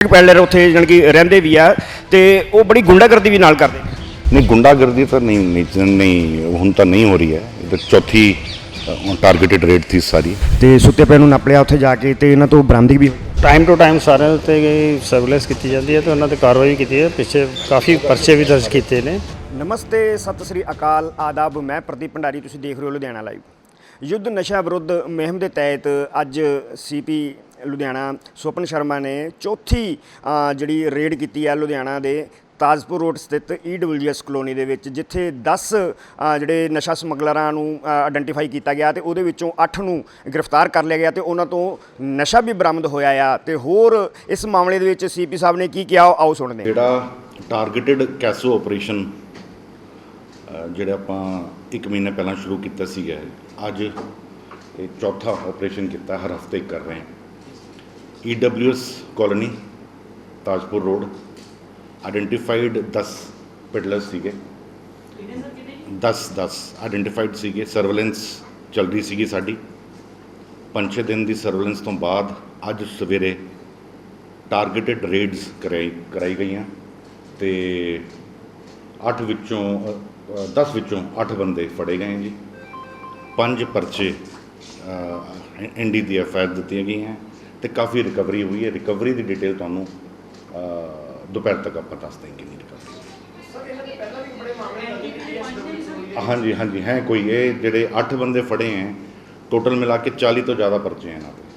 ਪੈਲਰ ਉੱਥੇ ਜਾਣੀ ਕਿ ਰਹਿੰਦੇ ਵੀ ਆ ਤੇ ਉਹ ਬੜੀ ਗੁੰਡਾਗਰਦੀ ਵੀ ਨਾਲ ਕਰਦੇ ਨਹੀਂ ਗੁੰਡਾਗਰਦੀ ਤਾਂ ਨਹੀਂ ਨਹੀਂ ਨਹੀਂ ਹੁਣ ਤਾਂ ਨਹੀਂ ਹੋ ਰਹੀ ਹੈ। ਇਹ ਤਾਂ ਚੌਥੀ ਟਾਰਗੇਟਡ ਰੇਟ ਥੀ ਸਾਰੀ। ਤੇ ਸੁੱਤੇ ਪਏ ਨੂੰ ਨੱਪ ਲਿਆ ਉੱਥੇ ਜਾ ਕੇ ਤੇ ਇਹਨਾਂ ਤੋਂ ਬਰਾਮਦਗੀ ਵੀ ਹੋਈ ਟਾਈਮ ਟੂ ਟਾਈਮ ਸਾਰਿਆਂ ਦੇ ਉੱਤੇ ਸਰਵੇਲੈਂਸ ਕੀਤੀ ਜਾਂਦੀ ਹੈ ਤੇ ਉਹਨਾਂ ਤੇ ਕਾਰਵਾਈ ਕੀਤੀ ਹੈ। ਪਿੱਛੇ ਕਾਫੀ ਪਰਚੇ ਵੀ ਦਰਜ ਕੀਤੇ ਨੇ। ਨਮਸਤੇ ਸਤਿ ਸ੍ਰੀ ਅਕਾਲ ਆਦਾਬ ਮੈਂ ਪ੍ਰਦੀਪ ਭੰਡਾਰੀ ਤੁਸੀਂ ਦੇਖ ਰਹੇ ਹੋ ਲੁਧਿਆਣਾ ਲਾਈਵ ਯੁੱਧ ਨਸ਼ਾ ਵਿਰੁੱਧ ਮੁਹਿੰਮ ਦੇ ਤਹਿਤ ਅੱਜ ਸੀਪੀ ਲੁਧਿਆਣਾ ਸੁਪਨ ਸ਼ਰਮਾ ਨੇ ਚੌਥੀ ਜਿਹੜੀ ਰੇਡ ਕੀਤੀ ਹੈ ਲੁਧਿਆਣਾ ਦੇ ਤਾਜਪੁਰ ਰੋਡ ਸਥਿਤ ਈਡਬਲਯੂਐਸ ਕਲੋਨੀ ਦੇ ਵਿੱਚ, ਜਿੱਥੇ 10 ਜਿਹੜੇ ਨਸ਼ਾ ਸਮਗਲਰਾਂ ਨੂੰ ਆਇਡੈਂਟੀਫਾਈ ਕੀਤਾ ਗਿਆ ਤੇ ਉਹਦੇ ਵਿੱਚੋਂ 8 ਨੂੰ ਗ੍ਰਿਫਤਾਰ ਕਰ ਲਿਆ ਗਿਆ ਤੇ ਉਹਨਾਂ ਤੋਂ ਨਸ਼ਾ ਵੀ ਬਰਾਮਦ ਹੋਇਆ ਆ ਤੇ ਹੋਰ ਇਸ ਮਾਮਲੇ ਦੇ ਵਿੱਚ ਸੀਪੀ ਸਾਹਿਬ ਨੇ ਕੀ ਕਿਹਾ ਆਓ ਸੁਣਦੇ ਜਿਹੜਾ ਟਾਰਗੇਟਡ ਕੈਸੋ ਆਪਰੇਸ਼ਨ ਜਿਹੜਾ ਆਪਾਂ 1 ਮਹੀਨਾ ਪਹਿਲਾਂ ਸ਼ੁਰੂ ਕੀਤਾ ਸੀਗਾ, ਅੱਜ ਇਹ ਚੌਥਾ ਆਪਰੇਸ਼ਨ ਕੀਤਾ, ਹਰ ਹਫ਼ਤੇ ਕਰ ਰਹੇ ਹਾਂ। EWS colony Tajpur road identified 10 peddlers ਸੀਗੇ 10 10 ਆਇਡੈਂਟੀਫਾਈਡ ਸੀਗੇ ਸਰਵੇਲੈਂਸ ਚੱਲ ਰਹੀ ਸੀਗੀ ਸਾਡੀ ਪੰਜ ਛੇ ਦਿਨ ਦੀ ਸਰਵੇਲੈਂਸ ਤੋਂ ਬਾਅਦ ਅੱਜ ਸਵੇਰੇ ਟਾਰਗੇਟਡ ਰੇਡਸ ਕਰਾਈ ਕਰਾਈ ਗਈਆਂ ਤੇ 8 ਵਿੱਚੋਂ 10 ਵਿੱਚੋਂ 8 ਬੰਦੇ ਫੜੇ ਗਏ ਜੀ ਪੰਜ ਪਰਚੇ ਐਨਡੀ ਦੀ ਐਫਆਈਆਰ ਦਿੱਤੀਆਂ ਗਈਆਂ ਤੇ ਕਾਫੀ ਰਿਕਵਰੀ ਹੋਈ ਹੈ। ਰਿਕਵਰੀ ਦੀ ਡਿਟੇਲ ਤੁਹਾਨੂੰ ਦੁਪਹਿਰ ਤੱਕ ਆਪਾਂ ਦੱਸ ਦੇਂਗੇ ਨਹੀਂ ਰਿਕਵਰੀ ਹਾਂਜੀ ਹਾਂਜੀ ਹੈ ਕੋਈ। ਇਹ ਜਿਹੜੇ 8 ਬੰਦੇ ਫੜੇ ਹੈ ਟੋਟਲ ਮਿਲਾ ਕੇ 40 ਤੋਂ ਜ਼ਿਆਦਾ ਪਰਚੇ ਹੈ ਇਹਨਾਂ ਤੇ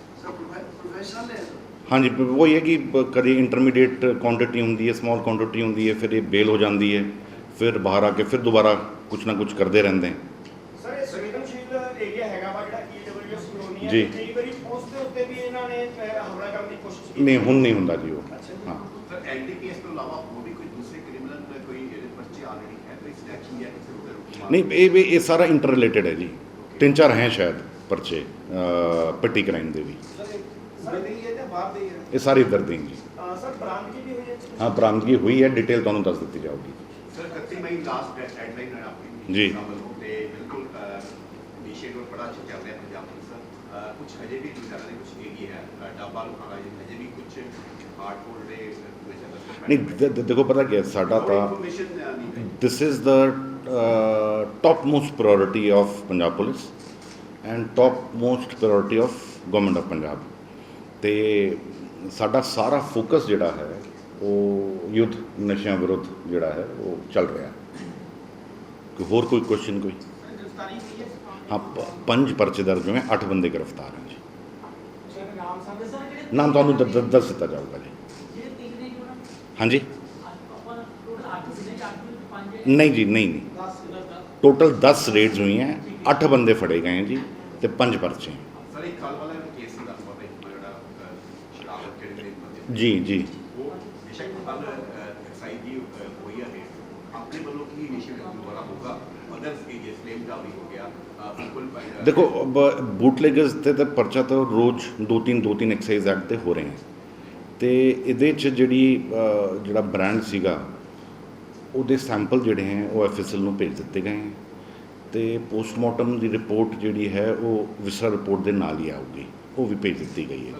ਹਾਂਜੀ ਉਹ ਇਹ ਹੈ ਕਿ ਕਦੇ ਇੰਟਰਮੀਡੀਏਟ ਕੁਆਂਟੀਟੀ ਹੁੰਦੀ ਹੈ ਸਮਾਲ ਕੁਆਂਟੀਟੀ ਹੁੰਦੀ ਹੈ ਫਿਰ ਇਹ ਬੇਲ ਹੋ ਜਾਂਦੀ ਹੈ ਫਿਰ ਬਾਹਰ ਆ ਕੇ ਫਿਰ ਦੁਬਾਰਾ ਕੁਝ ਨਾ ਕੁਝ ਕਰਦੇ ਰਹਿੰਦੇ ਹੈ। ਸਰ ਇਹ ਸੰਵੇਦਨਸ਼ੀਲ ਏਰੀਆ ਹੈਗਾ ਵਾ ਜਿਹੜਾ ਈਡਬਲਯੂਐਸ ਕਲੋਨੀ ਜੀ। ਕਈ ਵਾਰੀ ਉਸ ਦੇ ਉੱਤੇ ਵੀ ਇਹਨਾਂ ਨੇ ਅਹ, ਹਮਲਾ ਕਰਨ ਦੀ ਕੋਸ਼ਿਸ਼ ਕੀਤੀ ਨਹੀਂ ਹੁਣ ਨਹੀਂ ਹੁੰਦਾ ਜੀ ਉਹ। ਹਾਂ। ਸਰ ਐਨਡੀਪੀਐਸ ਤੋਂ ਇਲਾਵਾ ਹੋਰ ਵੀ ਕੋਈ ਦੂਸਰੇ ਕ੍ਰਿਮੀਨਲ ਕੋਈ ਪਰਚੇ ਆਲਰੇਡੀ ਹੈ ਕੋਈ ਸਿਲੈਕਸ਼ਨ ਜਾਂ ਕਿਸੇ ਉਧਰ ਨਹੀਂ ਇਹ ਵੀ ਇਹ ਸਾਰਾ ਇੰਟਰ ਰਿਲੇਟਡ ਹੈ ਜੀ। ਤਿੰਨ ਚਾਰ ਹੈ ਸ਼ਾਇਦ ਪਰਚੇ ਪੱਟੀ ਕ੍ਰਾਈਮ ਦੇ ਵੀ। ਸਰ ਇਹ ਤੇ ਸਾਰੇ ਇੱਧਰ ਦੇ ਹੀ ਜੀ। ਸਰ ਬਰਾਮਦਗੀ ਵੀ ਹੋਈ ਹੈ ਹਾਂ ਬਰਾਮਦਗੀ ਹੋਈ ਹੈ ਡਿਟੇਲ ਤੁਹਾਨੂੰ ਦੱਸ ਦਿੱਤੀ ਜਾਊਗੀ। ਸਰ 31 ਮਈ ਲਾਸਟ ਡੈਡਲਾਈਨ ਹੈ ਆਪਣੀ। ਜੀ। ਤੇ ਬਿਲਕੁਲ ਇਨੀਸ਼ੀਏਟਿਵ ਬੜਾ ਚੱਲ ਰਿਹਾ ਪੰਜਾਬ ਹਜੇ ਵੀ ਗੁਜ਼ਾਰਾ ਦੇ ਕੁਝ ਏਰੀਆ ਹੈ। ਡੱਬਾ ਲੋਹਾਣਾ ਜੀ ਹਜੇ ਵੀ ਕੁਝ ਹਾਰਡ ਕੋਲ ਦੇ ਵਿੱਚ ਅੰਦਰ ਨਹੀਂ ਦ- ਦ- ਦੇਖੋ ਪਤਾ ਕੀ ਹੈ ਸਾਡਾ ਤਾਂ ਇਨਫੋਰਮੇਸ਼ਨ ਨਹੀਂ ਹੈ। this is the uh, topmost priority of Punjab Police and topmost priority of government of Punjab. ਤੇ ਸਾਡਾ ਸਾਰਾ ਫੋਕਸ ਜਿਹੜਾ ਹੈ ਉਹ ਯੁੱਧ ਨਸ਼ਿਆਂ ਵਿਰੁੱਧ ਜਿਹੜਾ ਹੈ ਉਹ ਚੱਲ ਰਿਹਾ। ਕੋਈ ਹੋਰ ਕੋਈ ਕੁਐਸਚਨ ਕੋਈ? ਹਾਂ ਪੰਜ ਪਰਚੇ ਦਰਜ ਹੋਏ ਅੱਠ ਬੰਦੇ ਗ੍ਰਿਫਤਾਰ ਹਨ ਜੀ। ਨਾਮ ਤੁਹਾਨੂੰ ਦੱਸ ਦਿੱਤਾ ਜਾਊਗਾ ਜੀ। ਹਾਂਜੀ। ਨਹੀਂ ਜੀ ਨਹੀਂ ਨਹੀਂ। ਟੋਟਲ 10 ਰੇਡਸ ਹੋਈਆਂ 8 ਬੰਦੇ ਫੜੇ ਗਏ ਹੈ ਜੀ ਤੇ ਪੰਜ ਪਰਚੇ ਹੈ। ਕੱਲ ਵਾਲਾ ਵੱਲੋਂ ਕੀ ਇਨੀਸ਼ੀਏਟਿਵ ਦੁਬਾਰਾ ਹੋਗਾ ਅਦਰਸ ਕੀ ਜੇ ਸਲੇਮ ਦਾ ਵੀ ਹੋ ਗਿਆ ਅਹ, ਬਿਲਕੁਲ ਅਹ, ਦੇਖੋ ਬੂਟਲੇਗਰਸ ਤੇ ਤਾਂ ਪਰਚਾ ਤਾਂ ਰੋਜ਼ ਦੋ ਤਿੰਨ ਦੋ ਤਿੰਨ ਐਕਸਾਈਜ਼ ਐਕਟ ਤੇ ਹੋ ਰਹੇ ਹੈ ਤੇ ਇਹਦੇ ਚ ਜਿਹੜੀ ਜਿਹੜਾ ਬ੍ਰਾਂਡ ਸੀਗਾ ਉਹਦੇ ਸੈਂਪਲ ਜਿਹੜੇ ਹੈ ਉਹ ਐਫਐਸਐਲ ਨੂੰ ਭੇਜ ਦਿੱਤੇ ਗਏ ਹੈ ਤੇ ਪੋਸਟਮਾਰਟਮ ਦੀ ਰਿਪੋਰਟ ਜਿਹੜੀ ਹੈ ਉਹ ਵਿਸਰਾ ਰਿਪੋਰਟ ਦੇ ਨਾਲ ਹੀ ਆਊਗੀ। ਉਹ ਵੀ ਭੇਜ ਦਿੱਤੀ ਗਈ ਹੈ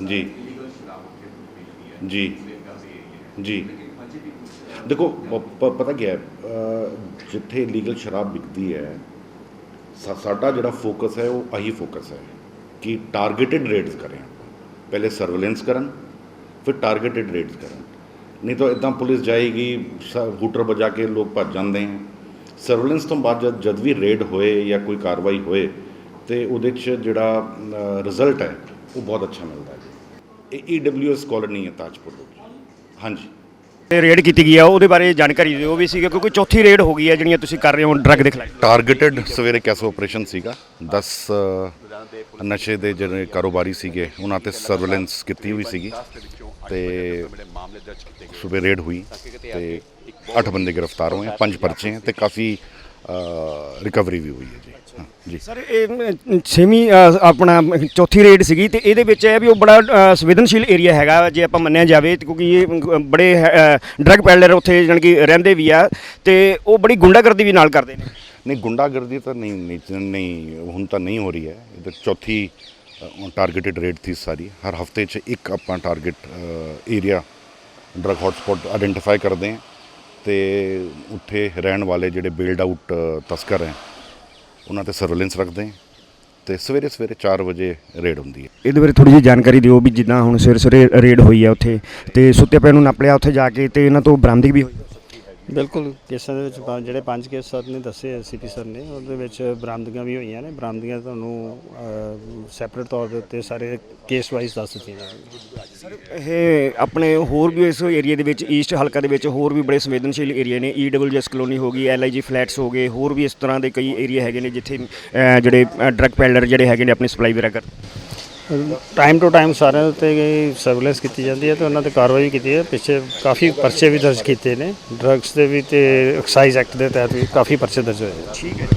ਨੂੰ ਜੀ। ਇਲੀਗਲ ਜੀ। ਜੀ। ਦੇਖੋ ਪ- ਪ- ਪਤਾ ਕੀ ਹੈ ਅ, ਜਿੱਥੇ ਲੀਗਲ ਸ਼ਰਾਬ ਵਿਕਦੀ ਹੈ ਸਾ- ਸਾਡਾ ਜਿਹੜਾ ਫੋਕਸ ਹੈ ਉਹ ਆਹੀ ਫੋਕਸ ਹੈ ਕਿ ਟਾਰਗੇਟਡ ਰੇਡਸ ਕਰੇ ਪਹਿਲੇ ਸਰਵੇਲੈਂਸ ਕਰਨ ਫਿਰ ਟਾਰਗੇਟਡ ਰੇਡਸ ਕਰਨ ਨਹੀਂ ਤਾਂ ਇਦਾਂ ਪੁਲਿਸ ਜਾਏਗੀ ਸ- ਹੂਟਰ ਵਜਾ ਕੇ ਲੋਕ ਭੱਜ ਜਾਂਦੇ ਹਨ ਸਰਵੇਲੈਂਸ ਤੋਂ ਬਾਅਦ ਜਦ ਜਦ ਵੀ ਰੇਡ ਹੋਏ ਜਾਂ ਕੋਈ ਕਾਰਵਾਈ ਹੋਏ ਤੇ ਉਹਦੇ 'ਚ ਜਿਹੜਾ ਰਿਜ਼ਲਟ ਹੈ ਉਹ ਬਹੁਤ ਅੱਛਾ ਮਿਲਦਾ ਹੈ ਈਡਬਲਯੂਐਸ ਕਾਲੋਨੀ ਹੈ ਤਾਜਪੁਰ ਰੋਡ ਹਾਂਜੀ। ਤੇ ਰੇਡ ਕੀਤੀ ਗਈ ਆ ਉਹਦੇ ਬਾਰੇ ਜਾਣਕਾਰੀ ਦਿਓ ਵੀ ਸੀਗਾ ਕਿਉਂਕਿ ਚੌਥੀ ਰੇਡ ਹੋ ਗਈ ਹੈ ਜਿਹੜੀਆਂ ਤੁਸੀਂ ਕਰ ਰਹੇ ਹੋ ਡਰੱਗ ਦੇ ਖਿਲਾਫ ਟਾਰਗੇਟਡ ਸਵੇਰੇ ਕੈਸੋ ਆਪਰੇਸ਼ਨ ਸੀਗਾ। 10 ਨਸ਼ੇ ਦੇ ਜਿਹੜੇ ਕਾਰੋਬਾਰੀ ਸੀਗੇ ਉਹਨਾਂ ਤੇ ਸਰਵੇਲੈਂਸ ਕੀਤੀ ਹੋਈ ਸੀਗੀ। ਤੇ ਸਵੇਰੇ ਰੇਡ ਹੋਈ ਤੇ 8 ਬੰਦੇ ਗ੍ਰਿਫਤਾਰ ਹੋਏ ਪੰਜ ਪਰਚੇ ਤੇ ਕਾਫੀ ਰਿਕਵਰੀ ਵੀ ਹੋਈ ਹੈ ਜੀ। ਹਾਂ ਜੀ। ਸਰ ਇਹ ਛੇਵੀਂ ਅ, ਆਪਣਾ ਚੌਥੀ ਰੇਡ ਸੀਗੀ ਤੇ ਇਹਦੇ ਵਿੱਚ ਇਹ ਵੀ ਉਹ ਬੜਾ ਅ, ਸੰਵੇਦਨਸ਼ੀਲ ਏਰੀਆ ਹੈਗਾ ਜੇ ਆਪਾਂ ਮੰਨਿਆ ਜਾਵੇ ਤੇ ਕਿਉਂਕਿ ਇਹ ਅ, ਬੜੇ ਡਰੱਗ ਪੈਲਰ ਉੱਥੇ ਜਾਣੀ ਕਿ ਰਹਿੰਦੇ ਵੀ ਆ ਤੇ ਉਹ ਬੜੀ ਗੁੰਡਾਗਰਦੀ ਵੀ ਨਾਲ ਕਰਦੇ ਨੇ। ਨਹੀਂ ਗੁੰਡਾਗਰਦੀ ਤਾਂ ਨਹੀਂ ਨਹੀਂ ਨਹੀਂ ਹੁਣ ਤਾਂ ਨਹੀਂ ਹੋ ਰਹੀ ਹੈ। ਇਹ ਤਾਂ ਚੌਥੀ ਟਾਰਗੇਟਡ ਰੇਡ ਥੀ ਸਾਰੀ। ਹਰ ਹਫ਼ਤੇ 'ਚ ਇੱਕ ਆਪਾਂ target area drug hotspot identify ਕਰਦੇ ਹਾਂ। ਤੇ ਉੱਥੇ ਰਹਿਣ ਵਾਲੇ ਜਿਹੜੇ ਬਿਲਡ ਆਊਟ ਤਸਕਰ ਹੈ, ਉਹਨਾਂ ਤੇ ਸਰਵੇਲੈਂਸ ਰੱਖਦੇ ਹਾਂ ਤੇ ਸਵੇਰੇ ਸਵੇਰੇ 4 ਵਜੇ ਰੇਡ ਹੁੰਦੀ ਹੈ। ਇਹਦੇ ਬਾਰੇ ਥੋੜੀ ਜਿਹੀ ਜਾਣਕਾਰੀ ਦਿਓ ਵੀ ਜਿੱਦਾਂ ਹੁਣ ਸਵੇਰੇ ਸਵੇਰੇ ਰੇਡ ਹੋਈ ਹੈ ਉੱਥੇ ਤੇ ਸੁੱਤੇ ਪਏ ਨੂੰ ਨੱਪ ਲਿਆ ਉੱਥੇ ਜਾ ਕੇ ਤੇ ਇਹਨਾਂ ਤੋਂ ਬਰਾਮਦਗੀ ਵੀ ਹੋਈ ਬਿਲਕੁਲ ਕੇਸਾਂ ਦੇ ਵਿੱਚ ਪੰਜ- ਜਿਹੜੇ ਪੰਜ ਕੇਸ ਸਰ ਨੇ ਦੱਸੇ ਸੀਪੀ ਸਰ ਨੇ ਉਹਦੇ ਵਿੱਚ ਬਰਾਮਦਗੀਆਂ ਵੀ ਹੋਈਆਂ ਨੇ। ਬਰਾਮਦਗੀਆਂ ਤੁਹਾਨੂੰ ਸੈਪਰੇਟ ਤੌਰ ਦੇ ਉੱਤੇ ਸਾਰੇ ਕੇਸ ਵਾਈਜ਼ ਦੱਸ ਦਿੱਤੀਆਂ ਜਾਣਗੀਆਂ ਇਹ ਆਪਣੇ ਹੋਰ ਵੀ ਇਸ ਏਰੀਆ ਦੇ ਵਿੱਚ ਈਸਟ ਹਲਕਾ ਦੇ ਵਿੱਚ ਹੋਰ ਵੀ ਬੜੇ ਸੰਵੇਦਨਸ਼ੀਲ ਏਰੀਆ ਨੇ। ਈਡਬਲਯੂਐਸ ਕਲੋਨੀ ਹੋ ਗਈ ਐਲਆਈਜੀ ਫਲੈਟਸ ਹੋ ਗਏ ਹੋਰ ਵੀ ਇਸ ਤਰ੍ਹਾਂ ਦੇ ਕਈ ਏਰੀਆ ਹੈਗੇ ਨੇ ਜਿੱਥੇ ਅਹ, ਜਿਹੜੇ ਡਰੱਗ ਪੈਲਰ ਜਿਹੜੇ ਹੈਗੇ ਨੇ ਆਪਣੀ ਸਪਲਾਈ ਵਗੈਰਾ ਕਰ ਟਾਈਮ ਟੂ ਟਾਈਮ ਸਾਰਿਆਂ ਦੇ ਉੱਤੇ ਸਰਵੇਲੈਂਸ ਕੀਤੀ ਜਾਂਦੀ ਹੈ ਤੇ ਉਹਨਾਂ ਤੇ ਕਾਰਵਾਈ ਵੀ ਕੀਤੀ ਹੈ। ਪਿੱਛੇ ਕਾਫੀ ਪਰਚੇ ਵੀ ਦਰਜ ਕੀਤੇ ਨੇ। ਡਰੱਗਸ ਦੇ ਵੀ ਤੇ ਐਕਸਾਈਜ਼ ਐਕਟ ਦੇ ਤਹਿਤ ਵੀ ਕਾਫੀ ਪਰਚੇ ਦਰਜ ਹੋਏ ਠੀਕ ਹੈ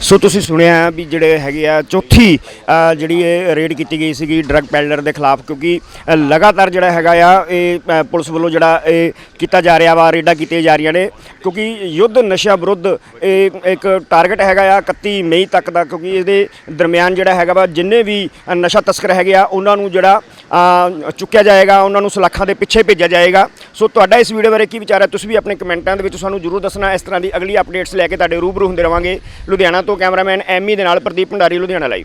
ਸੋ ਤੁਸੀਂ ਸੁਣਿਆ ਵੀ ਜਿਹੜੇ ਹੈਗੇ ਆ ਚੌਥੀ ਅ, ਜਿਹੜੀ ਇਹ ਰੇਡ ਕੀਤੀ ਗਈ ਸੀਗੀ ਡਰੱਗ ਪੈਲਰ ਦੇ ਖਿਲਾਫ ਕਿਉਂਕਿ ਅ, ਲਗਾਤਾਰ ਜਿਹੜਾ ਹੈਗਾ ਆ ਇਹ ਅ, ਪੁਲਿਸ ਵੱਲੋਂ ਜਿਹੜਾ ਇਹ ਕੀਤਾ ਜਾ ਰਿਹਾ ਵਾ ਰੇਡਾਂ ਕੀਤੀਆਂ ਜਾ ਰਹੀਆਂ ਨੇ ਕਿਉਂਕਿ ਯੁੱਧ ਨਸ਼ਾ ਵਿਰੁੱਧ ਇਹ ਇੱਕ ਟਾਰਗੇਟ ਹੈਗਾ ਆ 31 ਮਈ ਤੱਕ ਦਾ ਕਿਉਂਕਿ ਇਹਦੇ ਦਰਮਿਆਨ ਜਿਹੜਾ ਹੈਗਾ ਵਾ ਜਿੰਨੇ ਵੀ ਅ, ਨਸ਼ਾ ਤਸਕਰ ਹੈਗੇ ਆ ਉਹਨਾਂ ਨੂੰ ਜਿਹੜਾ ਚੁੱਕਿਆ ਜਾਏਗਾ, ਉਹਨਾਂ ਨੂੰ ਸਲਾਖਾਂ ਦੇ ਪਿੱਛੇ ਭੇਜਿਆ ਜਾਏਗਾ। ਸੋ ਤੁਹਾਡਾ ਇਸ ਵੀਡੀਓ ਬਾਰੇ ਕੀ ਵਿਚਾਰ ਹੈ? ਤੁਸੀਂ ਵੀ ਆਪਣੇ ਕਮੈਂਟਾਂ ਦੇ ਵਿੱਚ ਸਾਨੂੰ ਜਰੂਰ ਦੱਸਣਾ। ਇਸ ਤਰ੍ਹਾਂ ਦੀ ਅਗਲੀ ਅਪਡੇਟਸ ਲੈ ਕੇ ਤੁਹਾਡੇ ਰੂਬਰੂ ਹੁੰਦੇ ਰਵਾਂਗੇ। ਲੁਧਿਆਣਾ ਤੋਂ ਕੈਮਰਾਮੈਨ ਐਮੀ ਦੇ ਨਾਲ ਪ੍ਰਦੀਪ ਭੰਡਾਰੀ, ਲੁਧਿਆਣਾ ਲਾਈਵ